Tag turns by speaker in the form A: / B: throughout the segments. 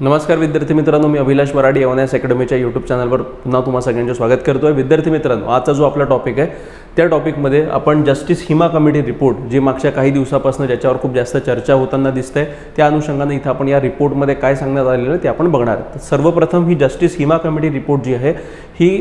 A: नमस्कार विद्यार्थी मित्रांनो मी अभिलाष मराठी एवनएस अकॅडमीच्या यूट्यूब चॅनलवर पुन्हा तुम्हा सगळ्यांचे स्वागत करतोय. विद्यार्थी मित्रांनो आजचा जो आपला टॉपिक आहे त्या टॉपिकमध्ये आपण जस्टिस हिमा कमिटी रिपोर्ट जी मागच्या काही दिवसापासून ज्याच्यावर खूप जास्त चर्चा होताना दिसते त्या अनुषंगाने इथं आपण या रिपोर्टमध्ये काय सांगण्यात आलेलं आहे ते आपण बघणार सर्वप्रथम ही जस्टिस हिमा कमिटी रिपोर्ट जी आहे ही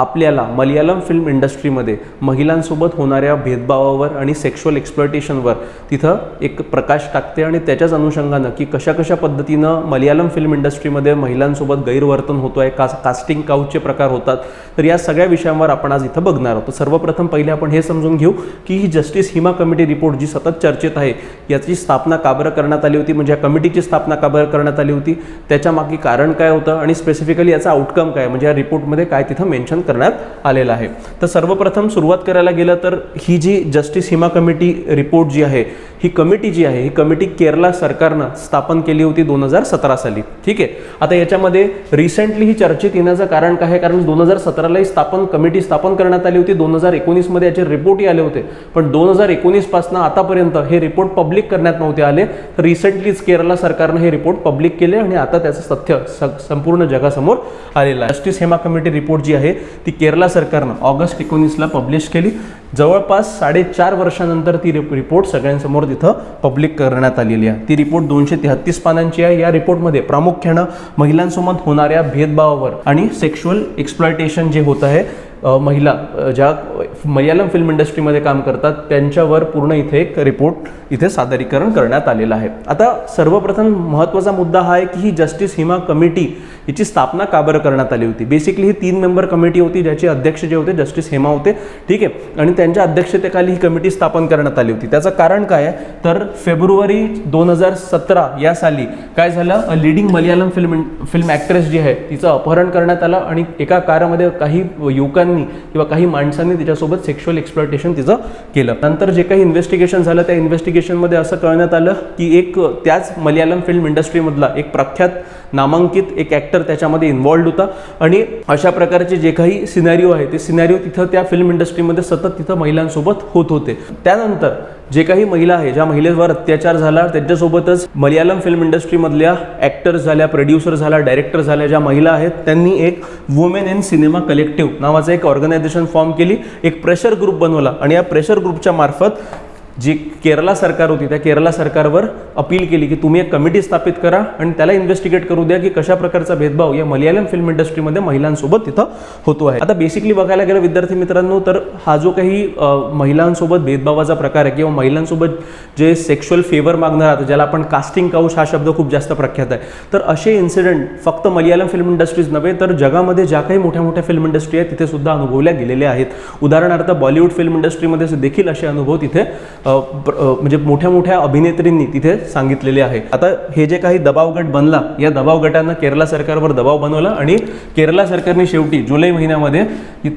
A: आपल्याला मलयालम फिल्म इंडस्ट्रीमध्ये महिलांसोबत होणाऱ्या भेदभावावर आणि सेक्शुअल एक्सप्लॉयटेशनवर तिथं एक प्रकाश टाकते आणि त्याच्याच अनुषंगानं की कशा कशा पद्धतीनं मलयालम फिल्म इंडस्ट्रीमध्ये महिलांसोबत गैरवर्तन होतो आहे कास कास्टिंग काऊचचे प्रकार होतात. तर या सगळ्या विषयांवर आपण आज इथं बघणार आहोत. सर्वप्रथम पहिले आपण हे समजून घेऊ की ही जस्टिस हिमा कमिटी रिपोर्ट जी सतत चर्चेत आहे याची स्थापना का बरं करण्यात आली होती? म्हणजे या कमिटीची स्थापना का बरं करण्यात आली होती? त्याच्यामागे कारण काय होतं? आणि स्पेसिफिकली याचा आउटकम काय? म्हणजे या रिपोर्टमध्ये काय तिथं मेन्शन करण्यात आलेला आहे. तर सर्वप्रथम सुरुवात करायला गेलं तर ही जी जस्टिस हिमा कमिटी रिपोर्ट जी आहे ही कमिटी जी आहे ही कमिटी केरला सरकारनं स्थापन केली होती दोन हजार सतरा साली. ठीक आहे? आता याच्यामध्ये रिसेंटली ही चर्चेत येण्याचं कारण काय आहे? कारण दोन हजार सतरालाही स्थापन कमिटी स्थापन करण्यात आली होती. दोन हजार एकोणीसमध्ये याचे रिपोर्टही आले होते. पण दोन हजार एकोणीसपासून आतापर्यंत हे रिपोर्ट पब्लिक करण्यात नव्हते आले. तर रिसेंटलीच केरला सरकारनं हे रिपोर्ट पब्लिक केले आणि आता त्याचं तथ्य संपूर्ण जगासमोर आलेलं आहे. जस्टिस हेमा कमिटी रिपोर्ट जी आहे ती केरला सरकारनं ऑगस्ट एकोणीसला पब्लिश केली. जवळपास साडेचार वर्षानंतर ती रिप- रिपोर्ट सगळ्यांसमोर तिथं पब्लिक करण्यात आलेली आहे. ती रिपोर्ट दोनशे तेहत्तीस पानांची आहे. या रिपोर्टमध्ये प्रामुख्यानं महिलांसोबत होणाऱ्या भेदभावावर आणि सेक्शुअल एक्सप्लॉयटेशन जे होत आहे महिला ज्या मल्याळम फिल्म इंडस्ट्रीमध्ये काम करतात त्यांच्यावर पूर्ण इथे एक रिपोर्ट इथे सादरीकरण करण्यात आलेलं आहे. आता सर्वप्रथम महत्त्वाचा मुद्दा हा आहे की ही जस्टिस हिमा कमिटी हिची स्थापना का बरं करण्यात आली होती? बेसिकली ही तीन मेंबर कमिटी होती ज्याचे अध्यक्ष जे होते जस्टिस हेमा होते. ठीक आहे? आणि त्यांच्या अध्यक्षतेखाली ही कमिटी स्थापन करण्यात आली होती. त्याचं कारण काय आहे? तर फेब्रुवारी दोन हजार सतरा या साली काय झालं? Leading Malayalam film film actress जी आहे तिचं अपहरण करण्यात आलं आणि एका कारामध्ये काही युवकांनी किंवा काही माणसांनी तिच्यासोबत सेक्शुअल एक्सप्लॉयटेशन तिचं केलं. नंतर जे काही इन्व्हेस्टिगेशन झालं त्या इन्व्हेस्टिगेशनमध्ये असं कळण्यात आलं की एक त्याच मलयालम फिल्म इंडस्ट्रीमधला एक प्रख्यात नामांकित एक ॲक्टर त्याच्यामध्ये इन्वॉल्ड होता. आणि अशा प्रकारचे जे काही सिनॅरिओ आहे ते सिनॅरिओ तिथं त्या फिल्म इंडस्ट्रीमध्ये सतत तिथं महिलांसोबत होत होते. त्यानंतर जे काही महिला आहे ज्या महिलेवर अत्याचार झाला त्यांच्यासोबतच मलयालम फिल्म इंडस्ट्रीमधल्या ॲक्टर झाल्या प्रोड्युसर झाल्या डायरेक्टर झाल्या ज्या महिला आहेत त्यांनी एक वुमेन इन सिनेमा कलेक्टिव्ह नावाचं एक ऑर्गनायझेशन फॉर्म केली एक प्रेशर ग्रुप बनवला. आणि या प्रेशर ग्रुपच्या मार्फत जी केरला सरकार होती त्या केरला सरकारवर अपील केली की तुम्ही एक कमिटी स्थापित करा आणि त्याला इन्व्हेस्टिगेट करू द्या की कशा प्रकारचा भेदभाव या मलयालम फिल्म इंडस्ट्रीमध्ये महिलांसोबत तिथं होतो आहे. आता बेसिकली बघायला गेलं विद्यार्थी मित्रांनो तर हा जो काही महिलांसोबत भेदभावाचा प्रकार आहे किंवा महिलांसोबत जे सेक्शुअल फेवर मागणार आहात ज्याला आपण कास्टिंग काउच हा शब्द खूप जास्त प्रख्यात आहे. तर असे इन्सिडेंट फक्त मलयालम फिल्म इंडस्ट्रीज नव्हे तर जगामध्ये ज्या काही मोठ्या मोठ्या फिल्म इंडस्ट्री आहेत तिथे सुद्धा अनुभवल्या गेलेले आहेत. उदाहरणार्थ बॉलिवूड फिल्म इंडस्ट्रीमध्ये देखील असे अनुभव तिथे म्हणजे मोठ्या मोठ्या अभिनेत्रींनी तिथे सांगितलेले आहे. आता हे जे काही दबाव गट बनला या दबाव गटानं केरला सरकारवर दबाव बनवला आणि केरला सरकारने शेवटी जुलै महिन्यामध्ये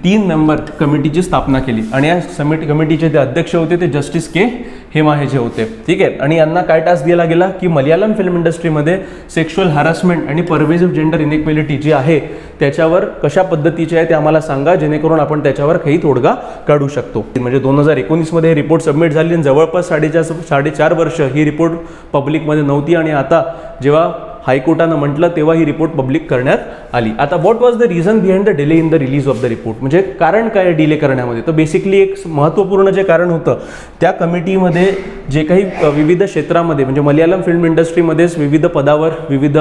A: तीन मेंबर कमिटीची स्थापना केली. आणि या समिट कमिटीचे जे अध्यक्ष होते ते जस्टिस के. हेमा हे जे होते. ठीक आहे? आणि यांना काय टास्क दिला गेला? की मलयालम फिल्म इंडस्ट्रीमध्ये सेक्शुअल हॅरासमेंट आणि परवेझिव्ह जेंडर इनइक्वेलिटी जी आहे त्याच्यावर कशा पद्धतीचे आहे ते आम्हाला सांगा जेणेकरून आपण त्याच्यावर काही तोडगा काढू शकतो. म्हणजे दोन हजार एकोणीसमध्ये रिपोर्ट सबमिट झाली जवळपास साडेचार साडेचार वर्ष ही रिपोर्ट पब्लिकमध्ये नव्हती आणि आता जेव्हा हायकोर्टानं म्हटलं तेव्हा ही रिपोर्ट पब्लिक करण्यात आली. आता what was the reason behind the delay in the release of the report म्हणजे कारण काय डिले करण्यामध्ये? तर बेसिकली एक महत्त्वपूर्ण जे कारण होतं त्या कमिटीमध्ये जे काही विविध क्षेत्रामध्ये म्हणजे मलयालम फिल्म इंडस्ट्रीमध्येच विविध पदावर विविध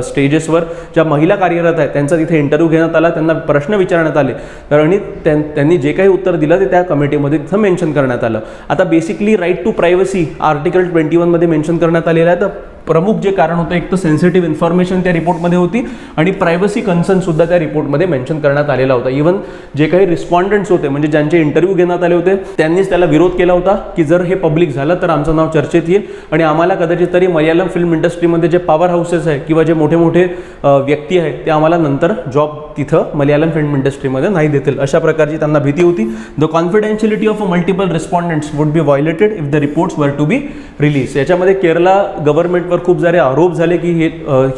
A: स्टेजेसवर ज्या महिला कार्यरत आहेत त्यांचा तिथे इंटरव्ह्यू घेण्यात आला त्यांना प्रश्न विचारण्यात आले. तर आणि त्यां- त्यांनी जे काही उत्तर दिलं ते त्या कमिटीमध्ये तिथं मेन्शन करण्यात आलं. आता basically right to privacy article twenty वनमध्ये मेन्शन करण्यात आलेलं आहे. तर प्रमुख जे कारण होतं एक तर सेन्सिटिव्ह इन्फॉर्मेशन त्या रिपोर्टमध्ये होती आणि प्रायव्हसी कन्सर्नसुद्धा त्या रिपोर्टमध्ये मेन्शन करण्यात आलेला होता. इव्हन जे काही रिस्पॉन्डंट्स होते म्हणजे ज्यांचे इंटरव्ह्यू घेण्यात आले होते त्यांनीच त्याला विरोध केला होता की जर हे पब्लिक झालं तर आमचं नाव चर्चेत येईल आणि आम्हाला कदाचित तरी मल्याळम फिल्म इंडस्ट्रीमध्ये जे पॉवर हाऊसेस आहे किंवा जे मोठे मोठे व्यक्ती आहेत ते आम्हाला नंतर जॉब तिथं मलयालम फिल्म इंडस्ट्रीमध्ये नाही देतील. अशा प्रकारची त्यांना भीती होती. The confidentiality of multiple respondents would be violated if the reports were to be release याच्यामध्ये केरला गव्हर्नमेंटवर याच्यावर खूप सारे आरोप झाले की हे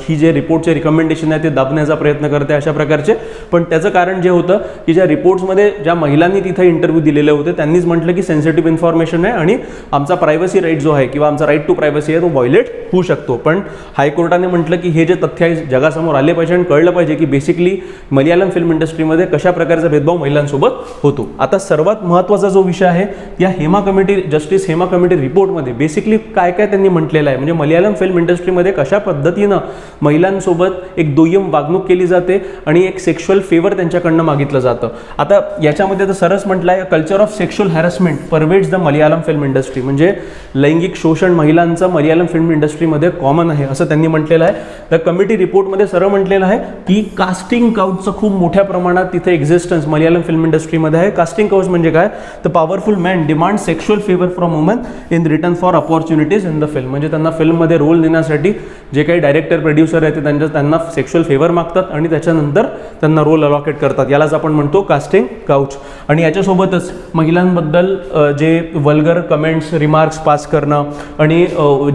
A: ही जे रिपोर्टचे रिकमेंडेशन आहे ते दाबण्याचा प्रयत्न करते अशा प्रकारचे. पण त्याचं कारण जे होतं की ज्या रिपोर्ट्समध्ये ज्या महिलांनी तिथे इंटरव्ह्यू दिलेले होते त्यांनीच म्हटलं की सेन्सिटिव्ह इन्फॉर्मेशन आहे आणि आमचा प्रायव्हसी राईट जो आहे किंवा आमचा राईट टू प्रायव्हसी आहे तो व्हायलेट होऊ शकतो. पण हायकोर्टाने म्हटलं की हे जे तथ्य आहे जगासमोर आले पाहिजे आणि कळलं पाहिजे की बेसिकली मलयालम फिल्म इंडस्ट्रीमध्ये कशा प्रकारचा भेदभाव महिलांसोबत होतो. आता सर्वात महत्त्वाचा जो विषय आहे या Hema committee justice Hema committee रिपोर्टमध्ये basically काय काय त्यांनी म्हटलेलं आहे? म्हणजे मलयालम फिल्म इंडस्ट्रीमध्ये कशा पद्धतीनं महिलांसोबत एक दुय्यम वागणूक केली जाते आणि एक सेक्शुअल फेवर त्यांच्याकडनं मागितलं जातं. आता याच्यामध्ये तर सरस म्हटलं आहे culture of sexual harassment pervades the Malayalam film industry म्हणजे लैंगिक शोषण महिलांचं मलयालम फिल्म इंडस्ट्रीमध्ये कॉमन आहे असं त्यांनी म्हटलेलं आहे. त्या कमिटी रिपोर्टमध्ये सरळ म्हटलेलं आहे की कास्टिंग काउचचं खूप मोठ्या प्रमाणात तिथे एक्झिस्टन्स मलयालम फिल्म इंडस्ट्रीमध्ये आहे. कास्टिंग काउच म्हणजे काय? तर powerful man demand sexual favour from woman in return for opportunities in the film म्हणजे त्यांना फिल्ममध्ये रोल देण्यासाठी जे काही डायरेक्टर प्रोड्युसर आहेत ते त्यांच्या त्यांना सेक्शुअल फेवर मागतात आणि त्याच्यानंतर त्यांना रोल अलॉकेट करतात. यालाच आपण म्हणतो कास्टिंग काउच आणि याच्यासोबतच महिलांबद्दल जे वल्गर कमेंट्स रिमार्क्स पास करणं आणि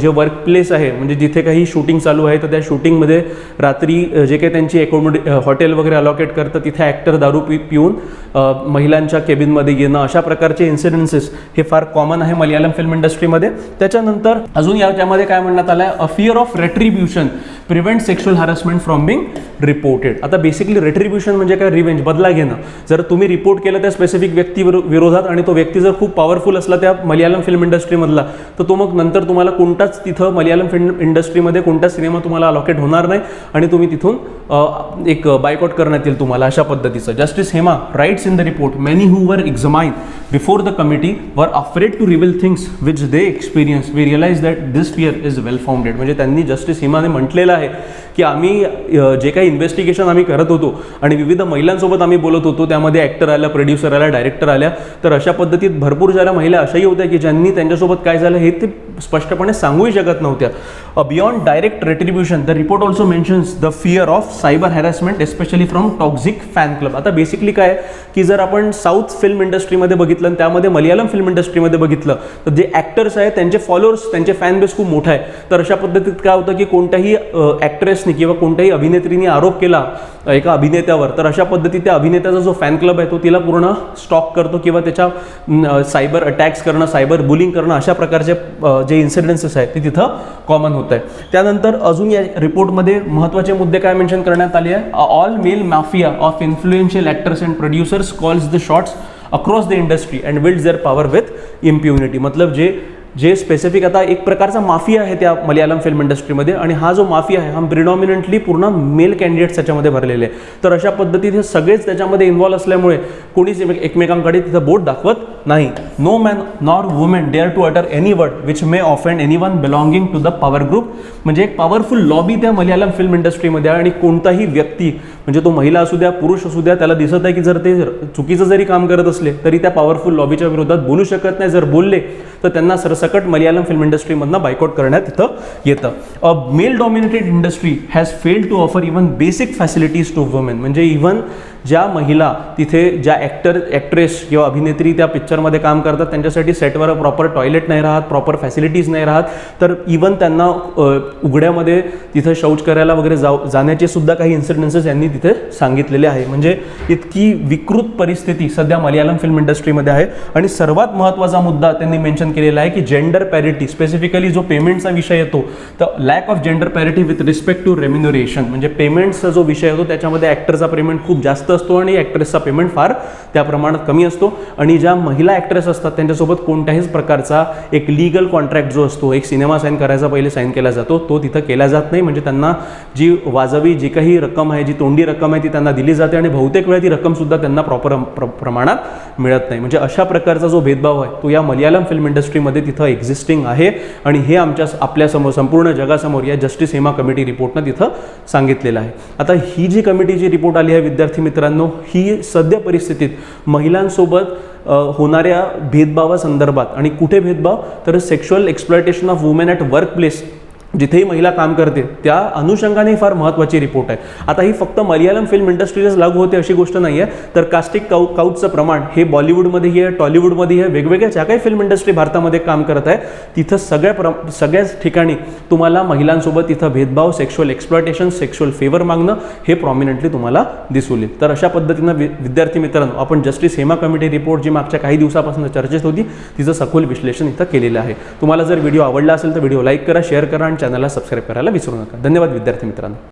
A: जे वर्क प्लेस आहे म्हणजे जिथे काही शूटिंग चालू आहे तर त्या शूटिंगमध्ये रात्री जे काही त्यांची अकोमोडे हॉटेल वगैरे अलॉकेट करतं तिथे ॲक्टर दारू पि पिऊन महिलांच्या केबिनमध्ये येणं अशा प्रकारचे इन्सिडेन्सेस हे फार कॉमन आहे मलयालम फिल्म इंडस्ट्रीमध्ये त्याच्यानंतर अजून याच्यामध्ये काय म्हणण्यात आलं आहे a fear of retribution prevent sexual harassment from being reported आता बेसिकली रेट्रिब्युशन म्हणजे काय? रिव्हेंज बदला घेणं. जर तुम्ही रिपोर्ट केलं त्या स्पेसिफिक व्यक्ती विरोधात आणि तो व्यक्ती जर खूप पॉवरफुल असला त्या मलयालम फिल्म इंडस्ट्रीमधला तर तो मग नंतर तुम्हाला कोणताच तिथं मलयालम फिल्म इंडस्ट्रीमध्ये कोणताच सिनेमा तुम्हाला अलॉकेट होणार नाही आणि तुम्ही तिथून एक बायकॉट करण्यात येईल तुम्हाला अशा पद्धतीचं. Justice Hema writes in the report many who were examine before the committee were afraid to reveal things which they experience we realise that this fear is well founded म्हणजे त्यांनी जस्टिस हेमाने म्हटलेलं आहे की आम्ही जे काही इन्व्हेस्टिगेशन आम्ही करत होतो आणि विविध महिलांसोबत आम्ही बोलत होतो त्यामध्ये ॲक्टर आल्या प्रोड्युसर आल्या डायरेक्टर आल्या तर अशा पद्धतीत भरपूर साऱ्या महिला अशाही होत्या की ज्यांनी त्यांच्यासोबत काय झालं हे ते स्पष्टपणे सांगूही शकत नव्हत्या. Beyond direct retribution the report also mentions the fear of cyber harassment especially from toxic fan club आता बेसिकली काय आहे की जर आपण साऊथ फिल्म इंडस्ट्रीमध्ये बघितलं आणि त्यामध्ये मलयालम फिल्म इंडस्ट्रीमध्ये बघितलं तर जे ॲक्टर्स आहेत त्यांचे फॉलोअर्स त्यांचे फॅन बेस खूप मोठा आहे. तर अशा पद्धतीत काय होतं की कोणत्याही ॲक्ट्रेसनी किंवा कोणत्याही अभिनेत्रीने आरोप केला एका अभिनेत्यावर तर अशा पद्धतीत त्या अभिनेत्याचा जो फॅन क्लब आहे तो तिला पूर्ण स्टॉक करतो किंवा त्याच्या सायबर अटॅक्स करणं सायबर बुलिंग करणं अशा प्रकारचे जे इन्सिडेन्सेस आहेत ते तिथं कॉमन होत आहे त्यानंतर अजून या रिपोर्टमध्ये महत्त्वाचे मुद्दे काय मेन्शन करण्यात आले आहे all male mafia of influential actors and producers calls the shots across the industry and wield their power with impunity मतलब जे जे स्पेसिफिक आता एक प्रकारचा माफिया आहे त्या मलयालम फिल्म इंडस्ट्रीमध्ये आणि हा जो माफिया आहे हा प्रिडॉमिनंटली पूर्ण मेल कॅन्डिडेट्स त्याच्यामध्ये भरलेले आहे. तर अशा पद्धतीत हे सगळेच त्याच्यामध्ये इन्व्हॉल्व असल्यामुळे कोणीच एकमेकांकडे तिथं बोट दाखवत नाही. No man nor women dare to utter any word which may offend anyone belonging to the power group म्हणजे एक पॉवरफुल लॉबी त्या मलयालम फिल्म इंडस्ट्रीमध्ये आहे आणि कोणताही व्यक्ती म्हणजे तो महिला असू द्या पुरुष असू द्या त्याला दिसत आहे की जर ते चुकीचं जरी काम करत असले तरी त्या पॉवरफुल लॉबीच्या विरोधात बोलू शकत नाही. जर बोलले तर त्यांना सरस सरसकट मलयालम फिल्म इंडस्ट्रीमधनं बायकॉट करण्यात इथं येतं. A male dominated industry has failed to offer even basic facilities to women म्हणजे इव्हन ज्या महिला तिथे ज्या ॲक्टर ॲक्ट्रेस किंवा अभिनेत्री त्या पिक्चरमध्ये काम करतात त्यांच्यासाठी सेटवर प्रॉपर टॉयलेट नाही राहत प्रॉपर फॅसिलिटीज नाही राहत. तर इवन त्यांना उघड्यामध्ये तिथं शौच करायला वगैरे जाऊ जाण्याचे सुद्धा काही इन्सिडेन्सेस यांनी तिथे सांगितलेले आहे. म्हणजे इतकी विकृत परिस्थिती सध्या मलयालम फिल्म इंडस्ट्रीमध्ये आहे. आणि सर्वात महत्त्वाचा मुद्दा त्यांनी मेन्शन केलेला आहे की जेंडर पॅरिटी स्पेसिफिकली जो पेमेंटचा विषय येतो तर lack of gender parity with respect to remuneration म्हणजे पेमेंटचा जो विषय येतो त्याच्यामध्ये ॲक्टरचा पेमेंट खूप जास्त असतो आणि ॲक्ट्रेसचा पेमेंट फार त्या प्रमाणात कमी असतो. आणि ज्या महिला ॲक्ट्रेस असतात त्यांच्यासोबत कोणत्याहीच प्रकारचा एक लिगल कॉन्ट्रॅक्ट जो असतो एक सिनेमा साईन करायचा पहिले साईन केला जातो तो तिथं केला जात नाही. म्हणजे त्यांना जी वाजवी जी काही रक्कम आहे जी तोंडी रक्कम आहे ती त्यांना दिली जाते आणि बहुतेक वेळा ती रक्कमसुद्धा त्यांना प्रॉपर प्रमाणात मिळत नाही. म्हणजे अशा प्रकारचा जो भेदभाव आहे तो या मलयालम फिल्म इंडस्ट्रीमध्ये तिथं एक्झिस्टिंग आहे. आणि हे आमच्या आपल्यासमोर संपूर्ण जगासमोर या जस्टिस हेमा कमिटी रिपोर्टनं तिथं सांगितलेलं आहे. आता ही जी कमिटीची रिपोर्ट आली आहे विद्यार्थी मित्र मित्रांनो ही सद्य परिस्थितीत महिलांसोबत होणाऱ्या भेदभावासंदर्भात आणि कुठे भेदभाव? तर sexual exploitation of women at workplace जिथेही महिला काम करते त्या अनुषंगाने फार महत्त्वाची रिपोर्ट आहे. आता ही फक्त मलयालम फिल्म इंडस्ट्रीलाच लागू होते अशी गोष्ट नाही आहे तर कास्टिक काउ काउटचं प्रमाण हे बॉलिवूडमध्येही आहे टॉलिवूडमध्येही आहे वेगवेगळ्या ज्या काही फिल्म इंडस्ट्री भारतामध्ये काम करत आहे तिथं सगळ्या प्र सगळ्याच ठिकाणी तुम्हाला महिलांसोबत तिथं भेदभाव सेक्शुअल एक्सप्लॉटेशन सेक्शुअल फेवर मागणं हे प्रॉमिनंटली तुम्हाला दिसून येईल. तर अशा पद्धतीनं वि विद्यार्थी मित्रांनो आपण जस्टिस हेमा कमिटी रिपोर्ट जी मागच्या काही दिवसापासून चर्चेत होती तिचं सखोल विश्लेषण इथं केलेलं आहे. तुम्हाला जर व्हिडिओ आवडला असेल तर व्हिडिओ लाईक करा शेअर करा आणि चॅनलला सबस्क्राईब करायला विसरू नका. धन्यवाद विद्यार्थी मित्रांनो.